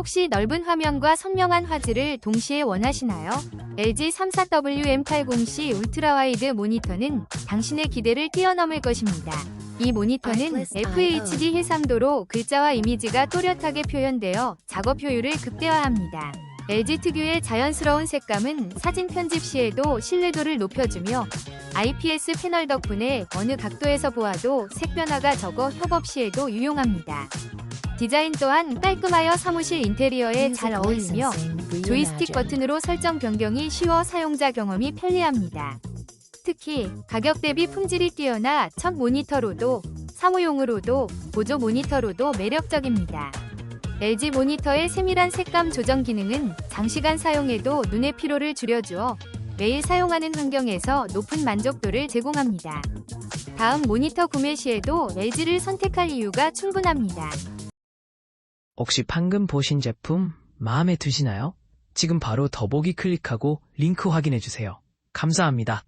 혹시 넓은 화면과 선명한 화질을 동시에 원하시나요? LG 34WM80C 울트라와이드 모니터는 당신의 기대를 뛰어넘을 것입니다. 이 모니터는 FHD 해상도로 글자와 이미지가 또렷하게 표현되어 작업 효율을 극대화합니다. LG 특유의 자연스러운 색감은 사진 편집 시에도 신뢰도를 높여주며 IPS 패널 덕분에 어느 각도에서 보아도 색 변화가 적어 협업 시에도 유용합니다. 디자인 또한 깔끔하여 사무실 인테리어에 잘 어울리며 조이스틱 버튼으로 설정 변경이 쉬워 사용자 경험이 편리합니다. 특히 가격 대비 품질이 뛰어나 첫 모니터로도 사무용으로도 보조 모니터로도 매력적입니다. LG 모니터의 세밀한 색감 조정 기능은 장시간 사용에도 눈의 피로를 줄여주어 매일 사용하는 환경에서 높은 만족도를 제공합니다. 다음 모니터 구매 시에도 LG를 선택할 이유가 충분합니다. 혹시 방금 보신 제품 마음에 드시나요? 지금 바로 더보기 클릭하고 링크 확인해주세요. 감사합니다.